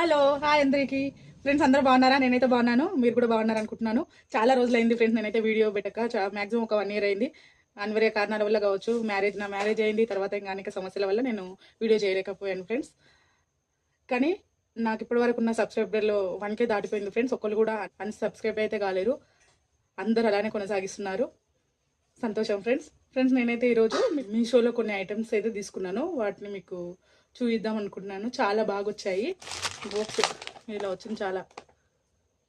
Hello hi అందరికీ. Friends అందరూ బాగున్నారా? నేనైతే బాగున్నాను. మీరు కూడా బాగున్నారు అనుకుంటున్నాను చాలా రోజులైంది ఫ్రెండ్స్ నేనైతే వీడియో పెట్టక. మాక్సిమం ఒక వన్ ఇయర్ అయింది. అనివార్య కారణాల వల్ల కావచ్చు మ్యారేజ్ నా మ్యారేజ్ అయింది. తర్వాత ఇంకా అనేక సమస్యల వల్ల నేను వీడియో చేయలేకపోయాను ఫ్రెండ్స్ కానీ నాకు ఇప్పటి వరకు ఉన్న సబ్స్క్రైబర్లో వన్కే దాటిపోయింది ఫ్రెండ్స్ ఒకళ్ళు కూడా అన్సబ్స్క్రైబ్ అయితే కాలేరు. అందరూ అలానే కొనసాగిస్తున్నారు. సంతోషం ఫ్రెండ్స్ ఫ్రెండ్స్ నేనైతే ఈరోజు మీషోలో కొన్ని ఐటమ్స్ అయితే తీసుకున్నాను. వాటిని మీకు చూపిద్దాం అనుకుంటున్నాను. చాలా బాగా వచ్చాయి బాక్స్ ఇలా వచ్చింది చాలా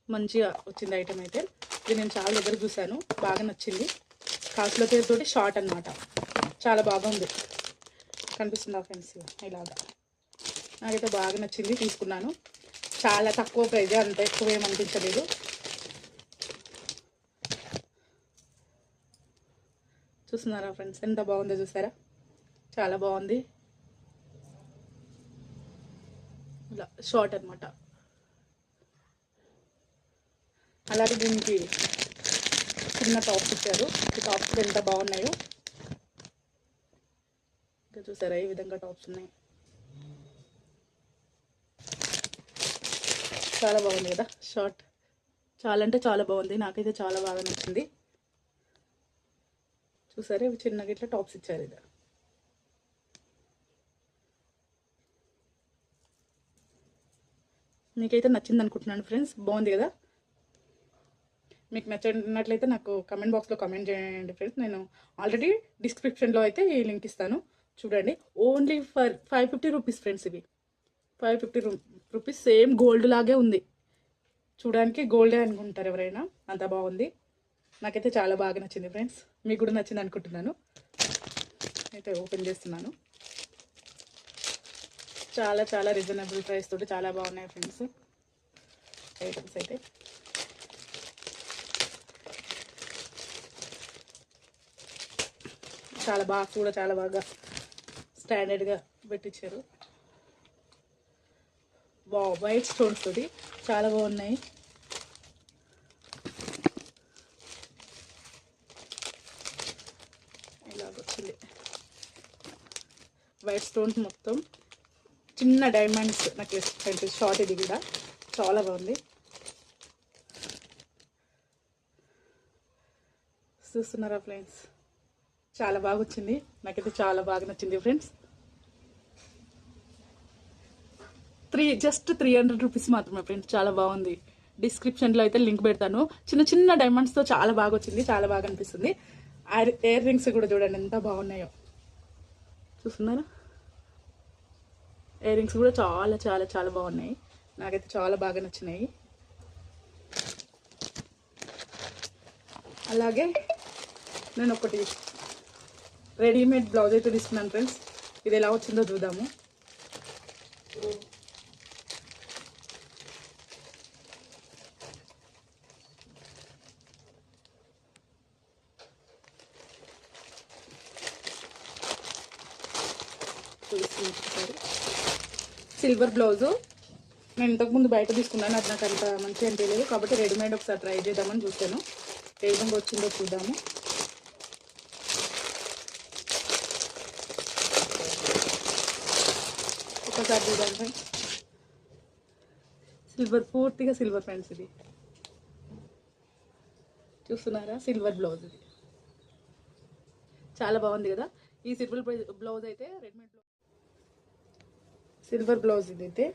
మంచిగా వచ్చింది ఐటమ్ అయితే. ఇది నేను చాలా దగ్గర చూశాను. బాగా నచ్చింది. కాసుల పేరుతోటి షార్ట్ అన్నమాట. చాలా బాగుంది. కనిపిస్తుందా ఫ్రెండ్స్ ఇలాగా. నాకైతే బాగా నచ్చింది తీసుకున్నాను. చాలా తక్కువ ప్రైజ్ అంత ఎక్కువ ఏమనిపించలేదు చూస్తున్నారా ఫ్రెండ్స్? ఎంత బాగుందో చూసారా? చాలా బాగుంది. ఇలా షార్ట్ అనమాట అలాగే దీనికి చిన్న టాప్స్ ఇచ్చారు. ఈ టాప్స్ ఎంత బాగున్నాయో. ఇంకా చూసారా ఈ విధంగా టాప్స్ ఉన్నాయి. చాలా బాగుంది కదా షార్ట్. చాలా అంటే చాలా బాగుంది. నాకైతే చాలా బాగా నచ్చింది. చూసారా? ఇవి చిన్నగా ఇట్లా టాప్స్ ఇచ్చారు ఇది మీకైతే నచ్చింది అనుకుంటున్నాను ఫ్రెండ్స్. బాగుంది కదా? మీకు నచ్చినట్లయితే నాకు కమెంట్ బాక్స్లో కమెంట్ చేయండి ఫ్రెండ్స్. నేను ఆల్రెడీ డిస్క్రిప్షన్లో అయితే ఈ లింక్ ఇస్తాను. చూడండి. Only for five fifty rupees friends ఇవి. Five fifty rupees same gold లాగే ఉంది. చూడడానికి గోల్డే అనుకుంటారు ఎవరైనా. అంత బాగుంది. నాకైతే చాలా బాగా నచ్చింది ఫ్రెండ్స్. మీకు కూడా నచ్చింది అనుకుంటున్నాను. అయితే ఓపెన్ చేస్తున్నాను. చాలా చాలా రీజనబుల్ ప్రైస్ తోటి చాలా బాగున్నాయి ఫ్రెండ్స్. ఐటమ్స్ అయితే. చాలా బాగా కూడా చాలా బాగా స్టాండర్డ్గా పెట్టించారు బా వైట్ స్టోన్స్ తోటి చాలా బాగున్నాయి. ఇలాగొచ్చింది వైట్ స్టోన్స్ మొత్తం. చిన్న డైమండ్స్ నాకు ఫ్రెండ్స్ షార్ట్ ఇది కూడా. చాలా బాగుంది. చూస్తున్నారా ఫ్రెండ్స్ చాలా బాగా వచ్చింది. నాకైతే చాలా బాగా నచ్చింది friends three just three hundred rupees మాత్రమే ఫ్రెండ్స్ చాలా బాగుంది. డిస్క్రిప్షన్లో అయితే లింక్ పెడతాను. చిన్న చిన్న డైమండ్స్తో చాలా బాగా వచ్చింది. చాలా బాగా అనిపిస్తుంది. ఇయర్ రింగ్స్ కూడా చూడండి ఎంత బాగున్నాయో. చూస్తున్నారా? ఇయర్ రింగ్స్ కూడా చాలా చాలా చాలా బాగున్నాయి. నాకైతే చాలా బాగా నచ్చినాయి. అలాగే నేను ఒకటి రెడీమేడ్ బ్లౌజ్ అయితే తీసుకున్నాను ఫ్రెండ్స్ ఇది ఎలా వచ్చిందో చూద్దాము. సిల్వర్ బ్లౌజు నేను ఇంతకుముందు బయట తీసుకున్నాను. అది నాకు అంత మంచిగా అనిపించలేదు. కాబట్టి రెడీమేడ్ ఒకసారి ట్రై చేద్దామని చూశాను. ఏ విధంగా వచ్చిందో చూద్దాము. ఒకసారి చూద్దాం ఫ్రెండ్స్ సిల్వర్ పూర్తిగా సిల్వర్ ఫ్రెండ్స్ ఇది. చూస్తున్నారా? సిల్వర్ బ్లౌజ్ ఇది. చాలా బాగుంది కదా? ఈ సిల్వర్ బ్లౌజ్ అయితే రెడీమేడ్ సిల్వర్ బ్లౌజ్ ఇది అయితే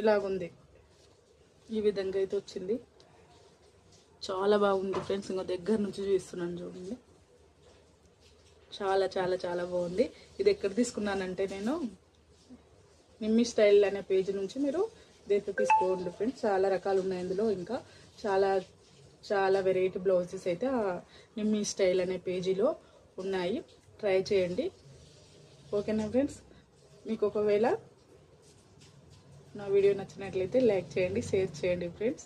ఇలాగుంది. ఈ విధంగా అయితే వచ్చింది. చాలా బాగుంది ఫ్రెండ్స్ ఇంకా దగ్గర నుంచి చూస్తున్నాను చూడండి. చాలా చాలా చాలా బాగుంది. ఇది ఎక్కడ తీసుకున్నానంటే నేను నిమ్మి స్టైల్ అనే పేజ్ నుంచి మీరు ఇదైతే తీసుకోండి ఫ్రెండ్స్. చాలా రకాలు ఉన్నాయి ఇందులో. ఇంకా చాలా చాలా వెరైటీ బ్లౌజెస్ అయితే ఆ నిమ్మి స్టైల్ అనే పేజీలో ఉన్నాయి. ట్రై చేయండి. ఓకేనా ఫ్రెండ్స్? మీకు ఒకవేళ నా వీడియో నచ్చినట్లయితే లైక్ చేయండి షేర్ చేయండి ఫ్రెండ్స్.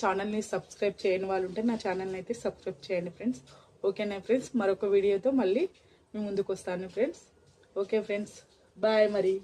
ఛానల్ని సబ్స్క్రైబ్ చేయని వాళ్ళు ఉంటే నా ఛానల్ని అయితే సబ్స్క్రైబ్ చేయండి ఫ్రెండ్స్. ఓకేనా ఫ్రెండ్స్? మరొక వీడియోతో మళ్ళీ మీ ముందుకు వస్తాను ఫ్రెండ్స్. Okay friends? బాయ్ మరి.